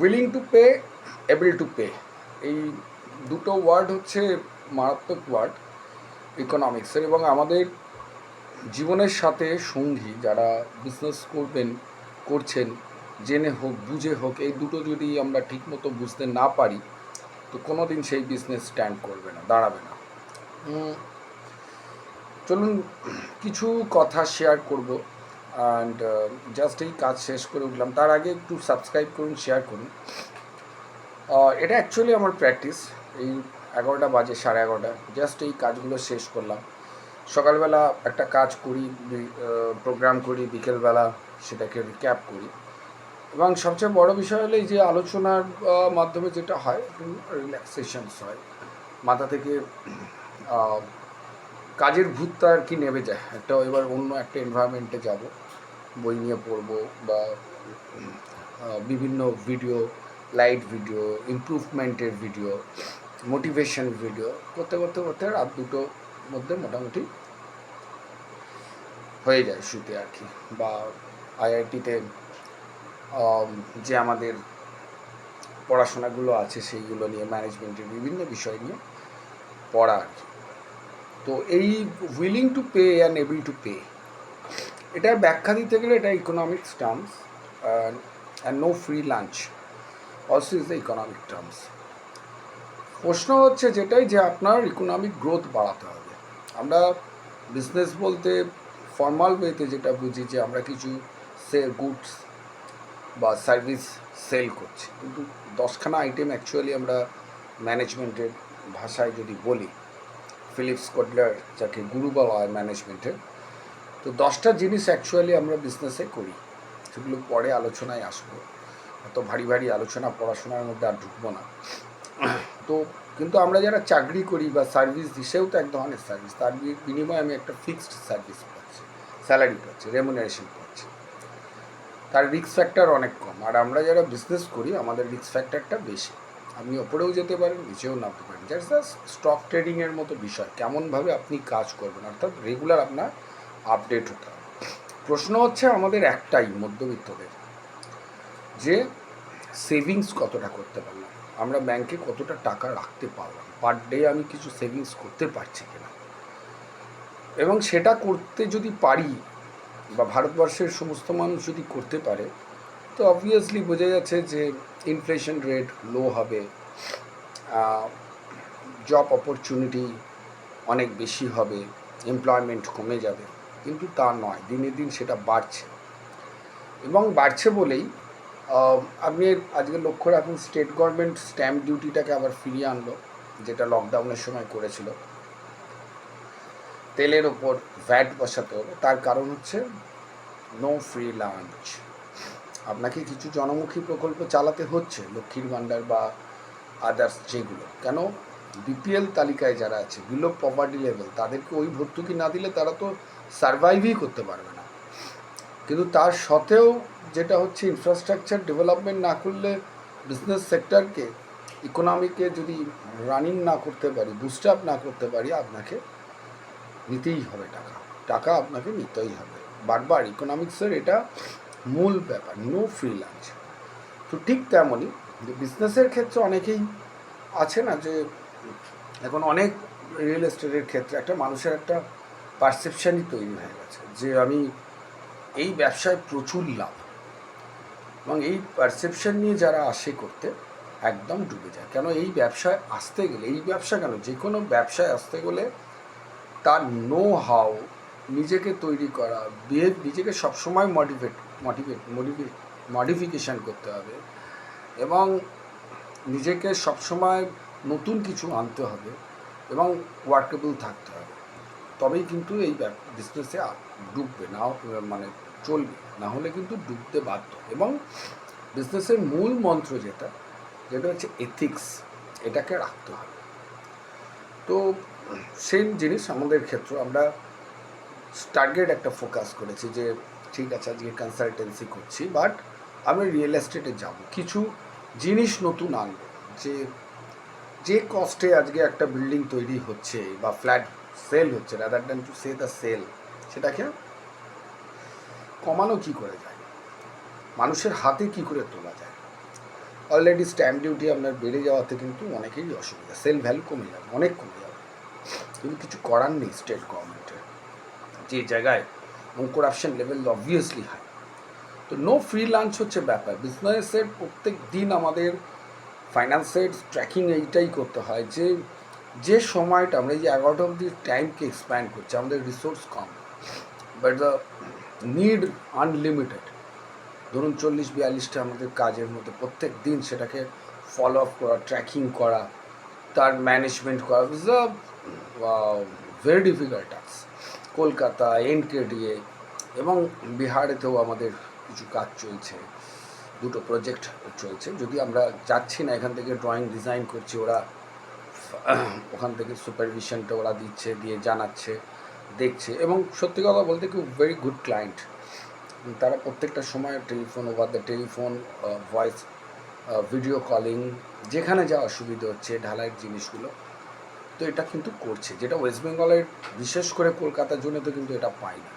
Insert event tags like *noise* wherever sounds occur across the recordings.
Willing to pay able to pay এই দুটো word হচ্ছে মারাত্মক ওয়ার্ড ইকোনমিক্সের এবং আমাদের জীবনের সাথে সঙ্গী যারা বিজনেস করবেন, করছেন, জেনে হোক, বুঝে হোক, এই দুটো যদি আমরা ঠিকমতো বুঝতে না পারি, তো কোনো দিন সেই বিজনেস স্ট্যান্ড করবে না, দাঁড়াবে না। চলুন কিছু কথা শেয়ার করব। অ্যান্ড জাস্ট এই কাজ শেষ করে উঠলাম। তার আগে একটু সাবস্ক্রাইব করুন শেয়ার করুন। এটা অ্যাকচুয়ালি আমার প্র্যাকটিস এই এগারোটা বাজে, সাড়ে এগারোটা। জাস্ট এই কাজগুলো শেষ করলাম। সকালবেলা একটা কাজ করি প্রোগ্রাম করি, বিকেলবেলা সেটাকে রিক্যাপ করি। এবং সবচেয়ে বড় বিষয় হলো এই যে আলোচনার মাধ্যমে যেটা হয় রিল্যাক্সেশনস হয়। মাথা থেকে কাজের ভূতটা আর কি নেমে যায়। একটা এবার অন্য একটা এনভায়রনমেন্টে যাব। বই নিয়ে পড়ব বা বিভিন্ন ভিডিও লাইট ভিডিও ইমপ্রুভমেন্টের ভিডিও মোটিভেশন ভিডিও করতে করতে করতে রাত দুটোর মধ্যে মোটামুটি হয়ে যায় শুতে আর কি। বা আইআইটিতে যে আমাদের পড়াশোনাগুলো আছে সেইগুলো নিয়ে ম্যানেজমেন্টের বিভিন্ন বিষয় নিয়ে পড়া আর কি। তো এই willing to pay and able to pay এটার ব্যাখ্যা দিতে গেলে এটা economics terms and no free lunch also is the economic terms প্রশ্ন হচ্ছে যেটাই যে আপনার ইকোনমিক গ্রোথ বাড়াতে হবে। আমরা বিজনেস বলতে ফর্মাল ওয়েতে যেটা বুঝি যে আমরা কিছু সে গুডস বা সার্ভিস সেল করছি। কিন্তু দশখানা আইটেম অ্যাকচুয়ালি আমরা ম্যানেজমেন্টের ভাষায় যদি বলি ফিলিপস কটলার যাকে গুরু বলা হয় ম্যানেজমেন্টের তো দশটা জিনিস অ্যাকচুয়ালি আমরা বিজনেসে করি। সেগুলো পরে আলোচনায় আসব। এত ভারী ভারী আলোচনা পড়াশোনার মধ্যে আর ঢুকবো না। তো কিন্তু আমরা যারা চাকরি করি বা সার্ভিস দিই তো এক ধরনের সার্ভিস তার বিনিময়ে আমি একটা ফিক্সড সার্ভিস পাচ্ছি স্যালারি পাচ্ছি রেমুনারেশন পাচ্ছি। তার রিস্ক ফ্যাক্টর অনেক কম। আর আমরা যারা বিজনেস করি, আমাদের রিস্ক ফ্যাক্টরটা বেশি। আপনি ওপরেও যেতে পারেন, নিচেও নামতে পারেন। জাস্ট স্টক ট্রেডিংয়ের মতো বিষয়, কেমনভাবে আপনি কাজ করবেন, অর্থাৎ রেগুলার আপনার আপডেট হতে হবে। প্রশ্ন হচ্ছে আমাদের একটাই, মধ্যবিত্তদের, যে সেভিংস কতটা করতে পারলাম? আমরা ব্যাংকে কতটা টাকা রাখতে পারলাম? পার ডে আমি কিছু সেভিংস করতে পারছি কিনা? এবং সেটা করতে যদি পারি বা ভারতবর্ষের সমস্ত মানুষ যদি করতে পারে, তো অবভিয়াসলি বোঝা যাচ্ছে যে ইনফ্লেশন রেট লো হবে জব অপরচুনিটি অনেক বেশি হবে এমপ্লয়মেন্ট কমে যাবে। কিন্তু তা নয়, দিনে দিন সেটা বাড়ছে। এবং বাড়ছে বলেই আপনি আজকে লক্ষ্য রাখুন স্টেট গভর্নমেন্ট স্ট্যাম্প ডিউটিটাকে আবার ফিরিয়ে আনলো, যেটা লকডাউনের সময় করেছিল। তেলের ওপর ভ্যাট বসাতে হবে, তার কারণ হচ্ছে নো ফ্রি লাঞ্চ আপনাকে কিছু জনমুখী প্রকল্প চালাতে হচ্ছে, লক্ষ্মীর ভাণ্ডার বা আদার্স যেগুলো। কেন? বিপিএল তালিকায় যারা আছে বিলো পভার্টি লেভেল তাদেরকে ওই ভর্তুকি না দিলে তারা তো সার্ভাইভই করতে পারবে না। কিন্তু তার সত্ত্বেও যেটা হচ্ছে ইনফ্রাস্ট্রাকচার ডেভেলপমেন্ট না করলে বিজনেস সেক্টরকে ইকোনমিকে যদি রানিং না করতে পারি বুস্ট আপ না করতে পারি, আপনাকে নিতেই হবে টাকা। টাকা আপনাকে নিতেই হবে। বারবার ইকোনমিক্সের এটা মূল ব্যাপার নো ফ্রি লাঞ্চ তো ঠিক তেমনই বিজনেসের ক্ষেত্রে অনেকেই আছে না যে এখন অনেক রিয়েল এস্টেটের ক্ষেত্রে একটা মানুষের একটা পারসেপশানই তৈরি হয়ে গেছে যে আমি এই ব্যবসায় প্রচুর লাভ। এবং এই পারসেপশন নিয়ে যারা আসে করতে, একদম ডুবে যায়। কেন এই ব্যবসায় আসতে গেলে, এই ব্যবসা কেন? যে কোনো ব্যবসায় আসতে গেলে তার নো হাউ নিজেকে তৈরি করা বিহেভ নিজেকে সবসময় মডিফেট মোটিভেট মডিফিক মডিফিকেশান করতে হবে। এবং নিজেকে সবসময় নতুন কিছু আনতে হবে এবং ওয়ার্কেবল থাকতে হবে। তবেই কিন্তু এই বিজনেসে ডুববে না মানে চলবে। না হলে কিন্তু ডুবতে বাধ্য। এবং বিজনেসের মূল মন্ত্র যেটা যেটা হচ্ছে এথিক্স এটাকে রাখতে হবে। তো সেম জিনিস আমাদের ক্ষেত্রে আমরা টার্গেট একটা ফোকাস করেছি যে, ঠিক আছে, আজকে কনসালটেন্সি করছি বাট আমি রিয়েল এস্টেটে যাব। কিছু জিনিস নতুন আনব, যে যে কস্টে আজকে একটা বিল্ডিং তৈরি হচ্ছে বা ফ্ল্যাট সেল হচ্ছে rather than to say the sale সেটাকে কমানো কি করে যায়? মানুষের হাতে কি করে তোলা যায়? অলরেডি স্ট্যাম্প ডিউটি আপনার বেড়ে যাওয়াতে কিন্তু অনেকেরই অসুবিধা সেল ভ্যালু কমে যাবে, অনেক কমে যাবে। কিন্তু কিছু করার নেই স্টেট গভর্নমেন্টের যে জায়গায় এবং করাপশন লেভেল অবভিয়াসলি হাই তো নো ফ্রি লাঞ্চ হচ্ছে ব্যাপার। বিজনেসের প্রত্যেক দিন আমাদের ফাইন্যান্সের ট্র্যাকিং এইটাই করতে হয় যে যে সময়টা আমরা যে এগারোটা অবধি টাইমকে এক্সপ্যান্ড করছি, আমাদের রিসোর্স কম। বাট দ্য নিড আনলিমিটেড ধরুন চল্লিশ, বিয়াল্লিশটা আমাদের কাজের মধ্যে প্রত্যেক দিন সেটাকে ফলো আপ করা ট্র্যাকিং করা, তার ম্যানেজমেন্ট করা is a very difficult task Kolkata NKDA এবং বিহারেতেও আমাদের কিছু কাজ চলছে। দুটো প্রজেক্ট চলছে। যদি আমরা যাচ্ছি না, এখান থেকে ড্রয়িং ডিজাইন করছি, ওরা *clears throat* ওখান থেকে সুপারভিশনটা ওরা দিচ্ছে, দিয়ে জানাচ্ছে, দেখছে এবং সত্যি কথা বলতে কি ভেরি গুড ক্লায়েন্ট তারা প্রত্যেকটা সময় telephone over the telephone voice video calling যেখানে যা অসুবিধা হচ্ছে ঢালাইয়ের জিনিসগুলো, তো এটা কিন্তু করছে। যেটা ওয়েস্ট বেঙ্গলের বিশেষ করে কলকাতার জন্য তো কিন্তু এটা পাই না।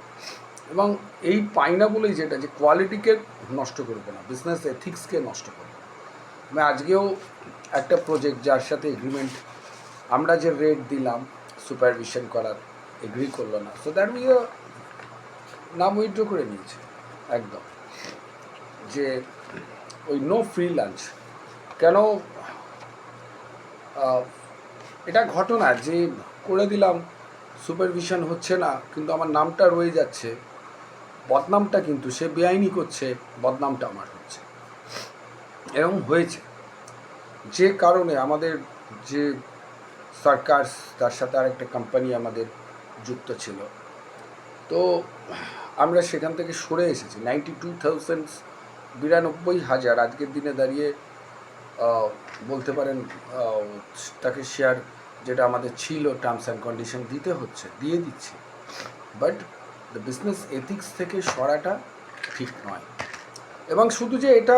এবং এই পাই না বলেই যেটা, যে কোয়ালিটিকে নষ্ট করবে না বিজনেস এথিক্সকে নষ্ট করবে আমি আজকেও একটা প্রজেক্ট যার সাথে এগ্রিমেন্ট আমরা যে রেট দিলাম সুপারভিশন করার এগ্রি করল না সো দ্যাট মিও নাম উইথড্র করে নিয়েছে, একদম। যে ওই নো ফ্রি লাঞ্চ কেন এটা ঘটনা যে করে দিলাম সুপারভিশন হচ্ছে না, কিন্তু আমার নামটা রয়ে যাচ্ছে বদনামটা কিন্তু সে বেআইনি করছে, বদনামটা আমার হচ্ছে। এরকম হয়েছে। যে কারণে আমাদের যে সরকার, তার সাথে আরেকটা কোম্পানি আমাদের যুক্ত ছিল। তো আমরা সেখান থেকে সরে এসেছি। নাইনটি টু থাউজেন্ড বিরানব্বই হাজার আজকের দিনে দাঁড়িয়ে বলতে পারেন তাকে শেয়ার যেটা আমাদের ছিল টার্মস অ্যান্ড কন্ডিশন দিতে হচ্ছে, দিয়ে দিচ্ছি। বাট বিজনেস এথিক্স থেকে সরাটা ঠিক নয়। এবং শুধু যে এটা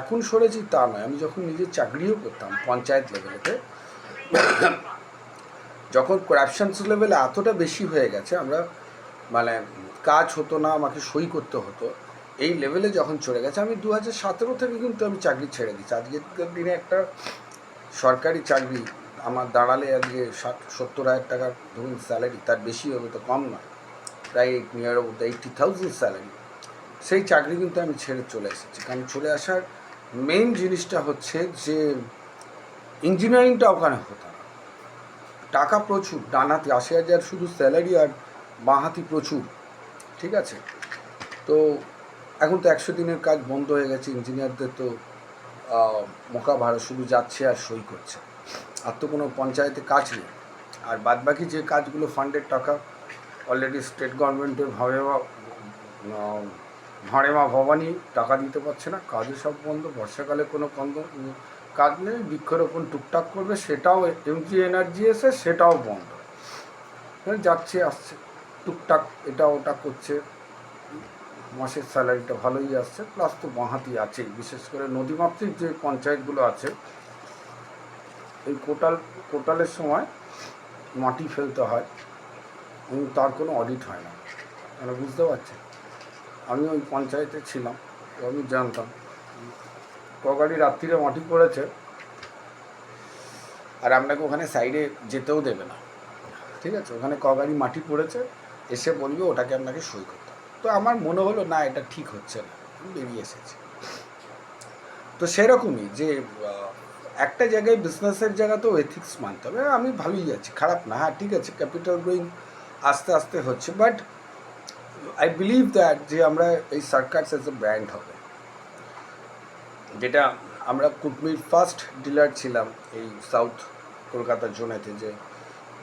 এখন সরেছি তা নয়। আমি যখন নিজের চাকরিও করতাম পঞ্চায়েত লেভেলেতে, যখন করাপশনস লেভেলে এতটা বেশি হয়ে গেছে, আমরা মানে কাজ হতো না, আমাকে সই করতে হতো, এই লেভেলে যখন চলে গেছে, আমি দু হাজার সতেরো থেকে কিন্তু আমি চাকরি ছেড়ে দিচ্ছি আজকের দিনে একটা সরকারি চাকরি, আমার দাঁড়ালে আজকে ষাট, সত্তর হাজার টাকার ধরুন স্যালারি তার বেশি হবে তো কম নয়। প্রায় নিয়ার অবধি এইটটি থাউজেন্ড স্যালারি সেই চাকরি কিন্তু আমি ছেড়ে চলে এসেছি। কারণ চলে আসার মেন জিনিসটা হচ্ছে যে ইঞ্জিনিয়ারিংটা ওখানে হতো না। টাকা প্রচুর ডানাতে আশি হাজার শুধু স্যালারি আর বাঁহাতি প্রচুর, ঠিক আছে? তো এখন তো একশো দিনের কাজ বন্ধ হয়ে গেছে ইঞ্জিনিয়ারদের তো মোকা ভাড়া শুধু যাচ্ছে আর সই করছে। আর তো কোনো পঞ্চায়েতে কাজ নেই। আর বাদবাকি যে কাজগুলো ফান্ডের টাকা অলরেডি স্টেট গভর্নমেন্টের ভাবে ভাঁড়ে মা ভবানী টাকা দিতে পারছে না, কাজও সব বন্ধ, বর্ষাকালে কোনো বন্ধ কাজ নেই, বৃক্ষরোপণ টুকটাক করবে, সেটাও এমজি এনার্জি এসে সেটাও বন্ধ। যাচ্ছে, আসছে, টুকটাক এটা ওটা করছে, মাসের স্যালারিটা ভালোই আসছে, প্লাস তো বাঁহাতি আছেই, বিশেষ করে নদীমাতৃক যে পঞ্চায়েতগুলো আছে, এই কোটাল, কোটালের সময় মাটি ফেলতে হয় এবং তার কোনো অডিট হয় না। মানে বুঝতে পারছেন আমি ওই পঞ্চায়েতে ছিলাম, তো আমি জানতাম। কগাড়ি রাত্রিরে মাটি পড়েছে আর আপনাকে ওখানে সাইডে যেতেও দেবে না। ঠিক আছে? ওখানে কগাড়ি মাটি পড়েছে, এসে বলবে ওটাকে আপনাকে সই করতে তো আমার মনে হলো, না, এটা ঠিক হচ্ছে না। বেরিয়ে এসেছি। তো সেরকমই যে একটা জায়গায় বিজনেসের জায়গাতেও এথিক্স মানতে হবে। আমি ভালোই যাচ্ছি খারাপ না। হ্যাঁ ঠিক আছে ক্যাপিটাল গ্রোয়িং আস্তে আস্তে হচ্ছে বাট আই বিলিভ দ্যাট যে আমরা এই সার্কাস এজ এ ব্র্যান্ড হবে। যেটা আমরা কুটমির ফার্স্ট ডিলার ছিলাম এই সাউথ কলকাতার জোনেতে যে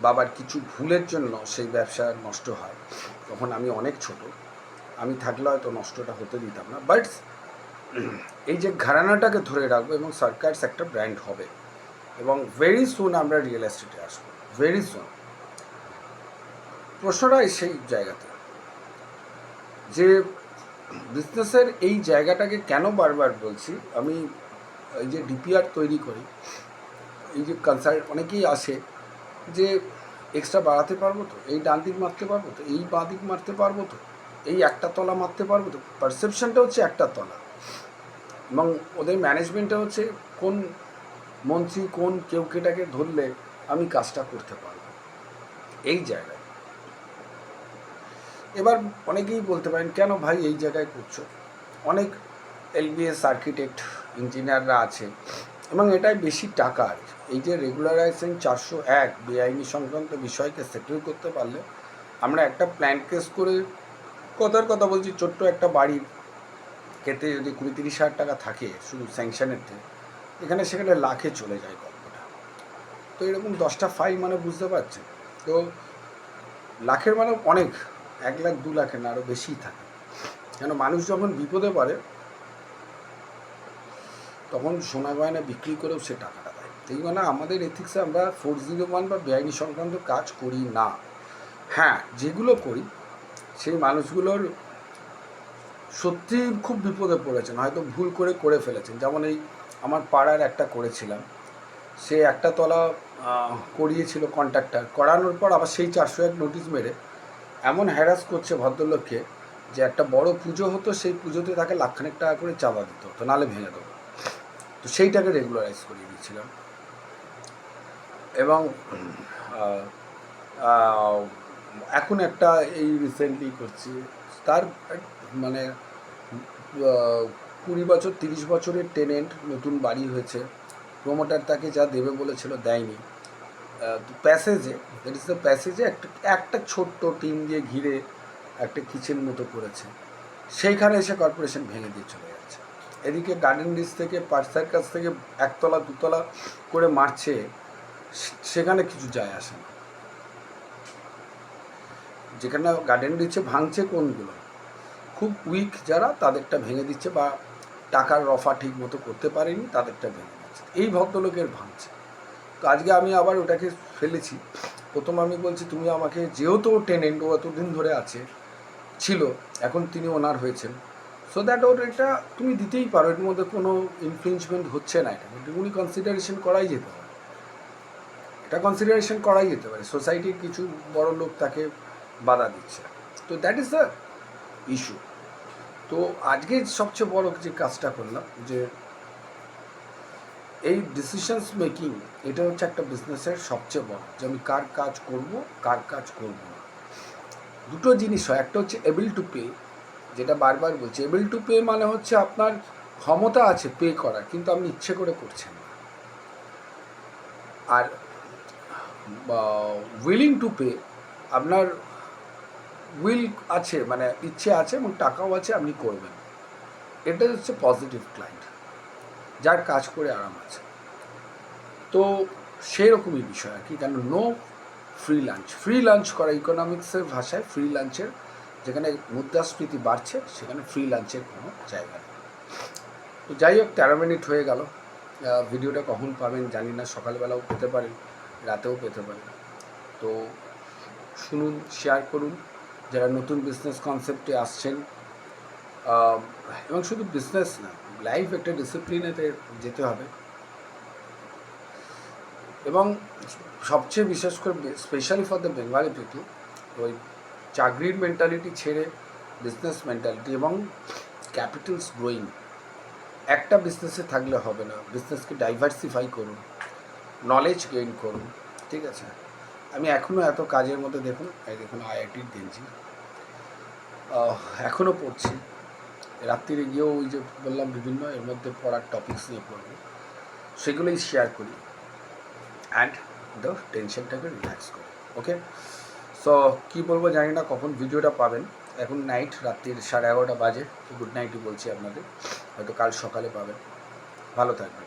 বাবার কিছু ভুলের জন্য সেই ব্যবসা নষ্ট হয়। তখন আমি অনেক ছোট, আমি থাকলে হয়তো নষ্টটা হতে দিতাম না বাট এই যে ঘরানাটাকে ধরে রাখব এবং সার্কাস একটা ব্র্যান্ড হবে, এবং ভেরি সুন আমরা রিয়েল এস্টেটে আসব ভেরি সুন প্রশ্নটা সেই জায়গাতে। যে বিজনেসের এই জায়গাটাকে কেন বারবার বলছি, আমি এই যে ডিপিআর তৈরি করি, এই যে কনসাল্ট অনেকেই আসে যে এক্সট্রা বাড়াতে পারব তো, এই ডান দিক মারতে পারব তো, এই বাঁ দিক মারতে পারব তো, এই একটা তলা মারতে পারব তো পারসেপশনটা হচ্ছে একটা তলা। এবং ওদের ম্যানেজমেন্টটা হচ্ছে কোন মন্ত্রী কোন কেউ কেটাকে ধরলে আমি কাজটা করতে পারব। এই জায়গায়। এবার অনেকেই বলতে পারেন, কেন ভাই এই জায়গায় করছ? অনেক এলবিএস আর্কিটেক্ট ইঞ্জিনিয়াররা আছে এবং এটাই বেশি টাকা আর এই যে রেগুলারাইজেশন চারশো এক বেআইনি সংক্রান্ত বিষয়কে সেটেল করতে পারলে আমরা একটা প্ল্যান কেস করে কথার কথা বলছি, ছোট্ট একটা বাড়ির ক্ষেত্রে যদি কুড়ি তিরিশ হাজার টাকা থাকে শুধু স্যাংশনের থেকে, এখানে সেখানে লাখে চলে যায় গল্পটা। তো এরকম দশটা ফাইল মানে বুঝতে পারছেন? তো লাখের মানে অনেক। এক লাখ দু লাখের না আরও বেশিই থাকে। কেন মানুষ যখন বিপদে পড়ে, তখন সোনা গয়না বিক্রি করেও সে টাকাটা দেয়। এই মানে আমাদের এথিক্সে আমরা ফোর জিরো ওয়ান বা বেআইনি সংক্রান্ত কাজ করি না। হ্যাঁ যেগুলো করি, সেই মানুষগুলোর সত্যি খুব বিপদে পড়েছেন, হয়তো ভুল করে করে ফেলেছেন। যেমন এই আমার পাড়ার একটা করেছিলাম। সে একটা তলা করিয়েছিল কন্ট্রাক্টর করানোর পর আবার সেই চারশো এক নোটিশ মেরে এমন হ্যারাস করছে ভদ্রলোককে যে একটা বড় পুজো হতো, সেই পুজোতে তাকে লাখখানেক টাকা করে চাঁদা দিত। তো নালে ভেঙে দেবো। তো সেইটাকে রেগুলারাইজ করিয়ে দিয়েছিলাম। এবং এখন একটা এই রিসেন্টলি করছি। তার মানে কুড়ি বছর, তিরিশ বছরের টেনেন্ট নতুন বাড়ি হয়েছে। প্রোমোটার তাকে যা দেবে বলেছিল, দেয়নি। প্যাসেজে দ্যাট ইস দ্য প্যাসেজে একটা একটা ছোট্ট টিন দিয়ে ঘিরে একটা কিচেন মতো করেছে। সেইখানে এসে কর্পোরেশন ভেঙে দিয়ে চলে যাচ্ছে। এদিকে গার্ডেন রিচ থেকে পার্সার কাছ থেকে একতলা, দুতলা করে মারছে সেখানে কিছু যায় আসে না। যেখানে গার্ডেন রিচে ভাঙছে কোনগুলো? খুব উইক যারা, তাদেরটা ভেঙে দিচ্ছে বা টাকার রফা ঠিক মতো করতে পারেনি, তাদেরটা ভেঙে দিচ্ছে। এই ভদ্রলোকের ভাঙছে। তো আজকে আমি আবার ওটাকে ফেলেছি। প্রথম আমি বলছি, তুমি আমাকে যেহেতু টেনেন্ট ও এতদিন ধরে আছে, ছিল, এখন তিনি ওনার হয়েছেন। সো দ্যাট ওর এটা তুমি দিতেই পারো, এর মধ্যে কোনো ইনফ্লুয়েন্সমেন্ট হচ্ছে না এটা উনি কনসিডারেশন করাই যেতে পারে। এটা কনসিডারেশন করাই যেতে পারে। সোসাইটির কিছু বড় লোক তাকে বাধা দিচ্ছে। তো দ্যাট ইজ দ্য ইস্যু তো আজকে সবচেয়ে বড় যে কাজটা করলাম, যে এই ডিসিশনস মেকিং এটা হচ্ছে একটা বিজনেসের সবচেয়ে বড়, যে আমি কার কাজ করব, কার কাজ করব না। দুটো জিনিস হয়, একটা হচ্ছে এবিল টু পে যেটা বারবার বলছি। এবিল টু পে মানে হচ্ছে আপনার ক্ষমতা আছে পে করা কিন্তু আপনি ইচ্ছে করে করছেন না। আর উইলিং টু পে আপনার উইল আছে মানে ইচ্ছে আছে এবং টাকাও আছে, আপনি করবেন। এটা হচ্ছে পজিটিভ ক্লায়েন্ট যার কাজ করে আরাম আছে। তো সেরকমই বিষয় আর কি, কেন no free lunch free lunch করা ইকোনমিক্সের ভাষায় ফ্রি লাঞ্চের যেখানে মুদ্রাস্ফীতি বাড়ছে, সেখানে ফ্রি লাঞ্চের কোনো জায়গা নেই। তো যাই হোক, তেরো মিনিট হয়ে গেল। ভিডিওটা কখন পাবেন জানি না, সকালবেলাও পেতে পারেন, রাতেও পেতে পারেন। তো শুনুন শেয়ার করুন। যারা নতুন বিজনেস কনসেপ্টে আসছেন এবং শুধু বিজনেস না লাইফ একটা ডিসিপ্লিনেতে যেতে হবে। এবং সবচেয়ে বিশেষ করে specially for the Bengali people ওই চাকরির মেন্টালিটি ছেড়ে বিজনেস মেন্টালিটি এবং ক্যাপিটালস গ্রোয়িং একটা বিজনেসে থাকলে হবে না। বিজনেসকে ডাইভার্সিফাই করুন নলেজ গেইন করুন, ঠিক আছে? আমি এখনও এত কাজের মধ্যে দেখুন, এই দেখুন আইআইটির দিনছি এখনও পড়ছি। রাত্রিরে গিয়েও ওই যে বললাম বিভিন্ন এর মধ্যে পড়ার টপিকস নিয়ে পড়ব। সেগুলোই শেয়ার করি। অ্যান্ড দ্য টেনশনটাকে রিল্যাক্স করি ওকে সো কী বলব জানি না কখন ভিডিওটা পাবেন। এখন নাইট রাত্রির সাড়ে এগারোটা বাজে। গুড নাইটই বলছি আপনাদের। হয়তো কাল সকালে পাবেন। ভালো থাকবেন।